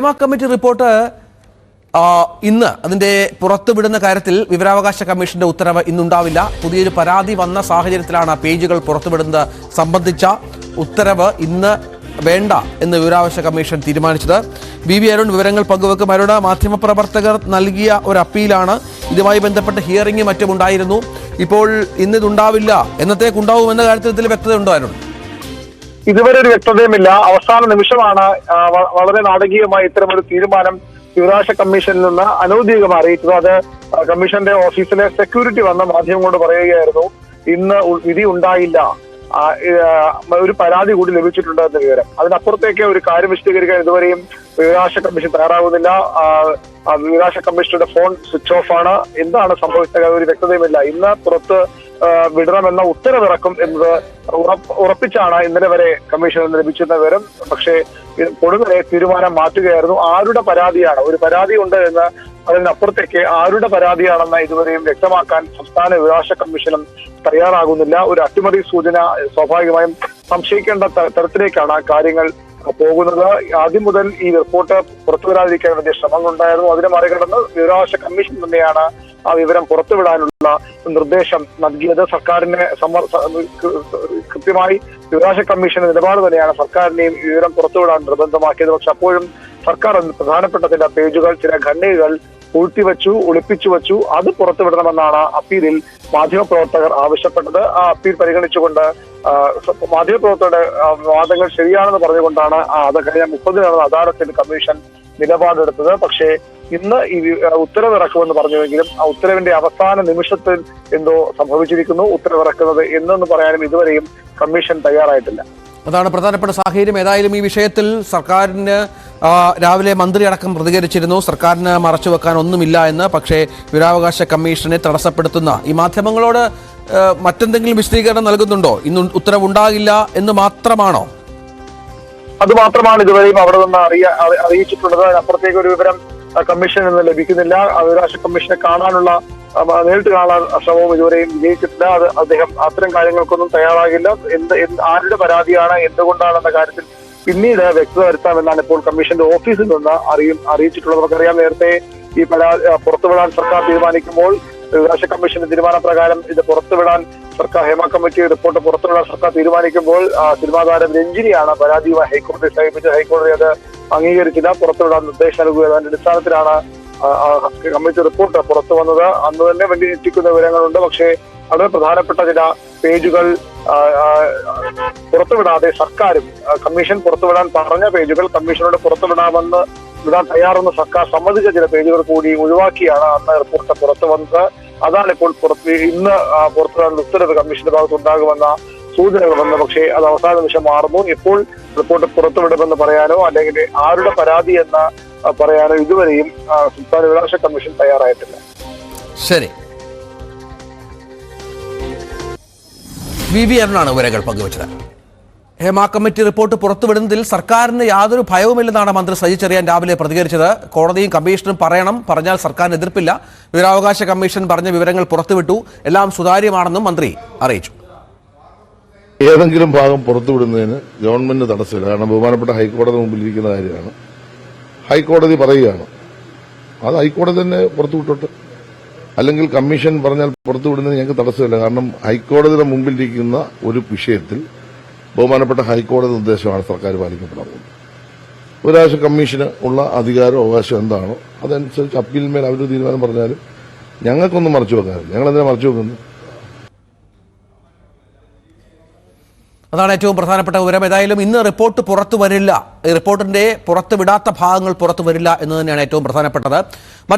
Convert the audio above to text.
Hema committee report ഇന്ന് അതിന്റെ പുറത്തുവിടുന്ന കാര്യത്തിൽ വിവരാവകാശ കമ്മീഷന്റെ ഉത്തരവ് ഇന്നുണ്ടാവില്ല. പുതിയൊരു പരാതി വന്ന സാഹചര്യത്തിലാണ് പേജുകൾ പുറത്തുവിടുന്നത് സംബന്ധിച്ച ഉത്തരവ് ഇന്ന് വേണ്ട എന്ന് വിവരാവകാശ കമ്മീഷൻ തീരുമാനിച്ചത്. വി വി അരുൺ വിവരങ്ങൾ പങ്കുവെക്കും. അരുൺ മാധ്യമപ്രവർത്തകർ നൽകിയ ഒരു അപ്പീലാണ് ഇതുമായി ബന്ധപ്പെട്ട ഹിയറിംഗ് മറ്റും ഉണ്ടായിരുന്നു. ഇപ്പോൾ ഇന്നിതുണ്ടാവില്ല. എന്നത്തേക്കുണ്ടാവുമെന്ന എന്നത്തേക്കുണ്ടാവും എന്ന കാര്യത്തിൽ വ്യക്തത ഉണ്ടോ അരുൺ? ഇതുവരെ ഒരു വ്യക്തതയുമില്ല. അവസാന നിമിഷമാണ് വളരെ നാടകീയമായി ഇത്തരമൊരു തീരുമാനം വിവരാവകാശ കമ്മീഷനിൽ നിന്ന് അനൌദ്യോഗികം അറിയിച്ചത്. അത് കമ്മീഷന്റെ ഓഫീസിലെ സെക്യൂരിറ്റി വന്ന മാധ്യമം കൊണ്ട് പറയുകയായിരുന്നു ഇന്ന് വിധി ഉണ്ടായില്ല. ഒരു പരാതി കൂടി ലഭിച്ചിട്ടുണ്ട് എന്ന വിവരം. അതിനപ്പുറത്തേക്ക് ഒരു കാര്യം വിശദീകരിക്കാൻ ഇതുവരെയും വിവരാശ കമ്മീഷൻ തയ്യാറാകുന്നില്ല വിവരാശ കമ്മീഷണറുടെ ഫോൺ സ്വിച്ച് ഓഫ് ആണ് എന്താണ് സംഭവിച്ചത്? ഒരു വ്യക്തതയുമില്ല. ഇന്ന് പുറത്ത് വിടണമെന്ന ഉത്തരവിറക്കും എന്നത് ഉറപ്പ് ഉറപ്പിച്ചാണ് ഇന്നലെ വരെ കമ്മീഷനിൽ ലഭിച്ചിരുന്ന വിവരം. പക്ഷേ ഇത് തീരുമാനം മാറ്റുകയായിരുന്നു. ആരുടെ പരാതിയാണ്? ഒരു പരാതി ഉണ്ട് എന്ന് അതിനപ്പുറത്തേക്ക് ആരുടെ പരാതിയാണെന്ന് ഇതുവരെയും വ്യക്തമാക്കാൻ സംസ്ഥാന വിവാശ കമ്മീഷനും തയ്യാറാകുന്നില്ല. ഒരു അട്ടിമറി സൂചന സ്വാഭാവികമായും സംശയിക്കേണ്ട തരത്തിലേക്കാണ് കാര്യങ്ങൾ പോകുന്നത് ആദ്യം മുതൽ ഈ റിപ്പോർട്ട് പുറത്തുവരാതിരിക്കാൻ വേണ്ടി ശ്രമങ്ങളുണ്ടായിരുന്നു. അതിനെ മറികടന്ന് വിവരാവകാശ കമ്മീഷൻ തന്നെയാണ് ആ വിവരം പുറത്തുവിടാനുള്ള നിർദ്ദേശം നൽകിയത്. സർക്കാരിനെ കൃത്യമായി വിവരാവകാശ കമ്മീഷന്റെ നിലപാട് തന്നെയാണ് സർക്കാരിനെയും വിവരം പുറത്തുവിടാൻ നിർബന്ധമാക്കിയത്. പക്ഷെ അപ്പോഴും സർക്കാർ പ്രധാനപ്പെട്ട ചില പേജുകൾ ചില ഖണ്ഡികകൾ പൂഴ്ത്തിവെച്ചു ഒളിപ്പിച്ചു വെച്ചു. അത് പുറത്തുവിടണമെന്നാണ് അപ്പീലിൽ മാധ്യമപ്രവർത്തകർ ആവശ്യപ്പെട്ടത്. ആ അപ്പീൽ പരിഗണിച്ചുകൊണ്ട് മാധ്യമപ്രവർത്തകരുടെ വാദങ്ങൾ ശരിയാണെന്ന് പറഞ്ഞുകൊണ്ടാണ് അത് കഴിഞ്ഞ മുപ്പതിനാണ് അദാലത്തിൽ കമ്മീഷൻ നിലപാടെടുത്തത്. പക്ഷേ ഇന്ന് ഈ ഉത്തരവ് ഇറക്കുമെന്ന് പറഞ്ഞുവെങ്കിലും ആ ഉത്തരവിന്റെ അവസാന നിമിഷത്തിൽ എന്തോ സംഭവിച്ചിരിക്കുന്നു. ഉത്തരവിറക്കുന്നത് എന്നെന്ന് പറയാനും ഇതുവരെയും കമ്മീഷൻ തയ്യാറായിട്ടില്ല. അതാണ് പ്രധാനപ്പെട്ട സാഹചര്യം. ഏതായാലും ഈ വിഷയത്തിൽ സർക്കാരിന് രാവിലെ മന്ത്രി അടക്കം പ്രതികരിച്ചിരുന്നു. സർക്കാരിന് മറച്ചുവെക്കാൻ ഒന്നുമില്ല എന്ന് പക്ഷേ വിവരാവകാശ കമ്മീഷനെ തടസ്സപ്പെടുത്തുന്ന ഈ മാധ്യമങ്ങളോട് മറ്റെന്തെങ്കിലും വിശദീകരണം നൽകുന്നുണ്ടോ? ഇന്ന് ഉത്തരവുണ്ടാകില്ല എന്ന് മാത്രമാണോ? അത് മാത്രമാണ് ഇതുവരെയും അവിടെ നിന്ന് അറിയ അറിയിച്ചിട്ടുള്ളത്. അതിനപ്പുറത്തേക്ക് ഒരു വിവരം കമ്മീഷൻ നിന്ന് ലഭിക്കുന്നില്ല. അവകാശ കമ്മീഷനെ കാണാനുള്ള നേരിട്ട് കാണാൻ ശ്രമവും ഇതുവരെയും വിജയിച്ചിട്ടില്ല. അത് അദ്ദേഹം അത്തരം കാര്യങ്ങൾക്കൊന്നും തയ്യാറാകില്ല. എന്ത് ആരുടെ പരാതിയാണ് എന്തുകൊണ്ടാണെന്ന കാര്യത്തിൽ പിന്നീട് വ്യക്തത വരുത്താമെന്നാണ് ഇപ്പോൾ കമ്മീഷന്റെ ഓഫീസിൽ നിന്ന് അറിയും അറിയിച്ചിട്ടുള്ളത്. നമുക്കറിയാം നേരത്തെ ഈ പരാതി പുറത്തുവിടാൻ സർക്കാർ തീരുമാനിക്കുമ്പോൾ വിവരാശ കമ്മീഷന്റെ തീരുമാനപ്രകാരം ഇത് പുറത്തുവിടാൻ സർക്കാർ ഹേമ കമ്മിറ്റി റിപ്പോർട്ട് പുറത്തുവിടാൻ സർക്കാർ തീരുമാനിക്കുമ്പോൾ സിനിമാ താരം രഞ്ജിനിയാണ് പരാതിയുമായി ഹൈക്കോടതി സമീപിച്ചത് ഹൈക്കോടതി അത് അംഗീകരിച്ചില്ല പുറത്തുവിടാൻ നിർദ്ദേശം നൽകുക അതിന്റെ അടിസ്ഥാനത്തിലാണ് കമ്മിറ്റി റിപ്പോർട്ട് പുറത്തു വന്നത്. അന്ന് തന്നെ വലിയ ഞെട്ടിക്കുന്ന വിവരങ്ങളുണ്ട്. പക്ഷേ വളരെ പ്രധാനപ്പെട്ട ചില പേജുകൾ പുറത്തുവിടാതെ സർക്കാരും കമ്മീഷൻ പുറത്തുവിടാൻ പറഞ്ഞ പേജുകൾ കമ്മീഷനോട് പുറത്തുവിടാമെന്ന് വിടാൻ തയ്യാറെന്ന് സർക്കാർ സമ്മതിച്ച ചില പേജുകൾ കൂടി ഒഴിവാക്കിയാണ് അന്ന് റിപ്പോർട്ട് പുറത്തു വന്നത്. അതാണ് ഇപ്പോൾ പുറത്ത് ഇന്ന് ആ, പുറത്തുവിടാൻ ഉത്തരവ് കമ്മീഷന്റെ ഭാഗത്ത് ഉണ്ടാകുമെന്ന സൂചനകൾ വന്നു. പക്ഷേ അത് അവസാന നിമിഷം മാറുന്നു. ഇപ്പോൾ റിപ്പോർട്ട് പുറത്തുവിടുമെന്ന് പറയാനോ അല്ലെങ്കിൽ ആരുടെ പരാതി എന്ന് പറയാനോ ഇതുവരെയും സംസ്ഥാന വിവരാവകാശ കമ്മീഷൻ തയ്യാറായിട്ടില്ല. ശരി. വി വി അരുണാണ് വിവരങ്ങൾ പങ്കുവച്ചത്. ഹേമ കമ്മിറ്റി റിപ്പോർട്ട് പുറത്തുവിടുന്നതിൽ സർക്കാരിന് യാതൊരു ഭയവുമില്ലെന്നാണ് മന്ത്രി സജി ചെറിയാൻ രാവിലെ പ്രതികരിച്ചത്. കോടതിയും കമ്മീഷനും പറയണം പറഞ്ഞാൽ സർക്കാരിന് എതിർപ്പില്ല. വിവരാവകാശ കമ്മീഷൻ പറഞ്ഞ വിവരങ്ങൾ പുറത്തുവിട്ടു. എല്ലാം സുതാര്യമാണെന്നും മന്ത്രി അറിയിച്ചു. ഏതെങ്കിലും ഭാഗം പുറത്തുവിടുന്നതിന് ഗവൺമെന്റിന് തടസ്സമില്ല. കാരണം ബഹുമാനപ്പെട്ട ഹൈക്കോടതി മുമ്പിൽ ഇരിക്കുന്ന കാര്യമാണ്. ഹൈക്കോടതി പറയുകയാണ്. അത് ഹൈക്കോടതി തന്നെ പുറത്തുവിട്ടോട്ട്. അല്ലെങ്കിൽ കമ്മീഷൻ പറഞ്ഞാൽ പുറത്തുവിടുന്നതിന് ഞങ്ങൾക്ക് തടസ്സമില്ല. കാരണം ഹൈക്കോടതിയുടെ മുമ്പിലിരിക്കുന്ന ഒരു വിഷയത്തിൽ ബഹുമാനപ്പെട്ട ഹൈക്കോടതി നിർദ്ദേശമാണ് സർക്കാർ പാലിക്കപ്പെടാൻ പോകുന്നത്. ഒരാഴ്ച കമ്മീഷന് ഉള്ള അധികാരം അവകാശം എന്താണോ അതനുസരിച്ച് അപ്പീലിന്മേൽ അവർ തീരുമാനം പറഞ്ഞാലും ഞങ്ങൾക്കൊന്നും മറച്ചു വെക്കാനില്ല ഞങ്ങൾ എന്തിനാ മറച്ചു വെക്കുന്നത്? അതാണ് ഏറ്റവും പ്രധാനപ്പെട്ട വിവരം. ഏതായാലും ഇന്ന് റിപ്പോർട്ട് പുറത്തു വരില്ല. ഈ റിപ്പോർട്ടിന്റെ പുറത്തുവിടാത്ത ഭാഗങ്ങൾ പുറത്തു വരില്ല എന്ന് തന്നെയാണ് ഏറ്റവും പ്രധാനപ്പെട്ടത്.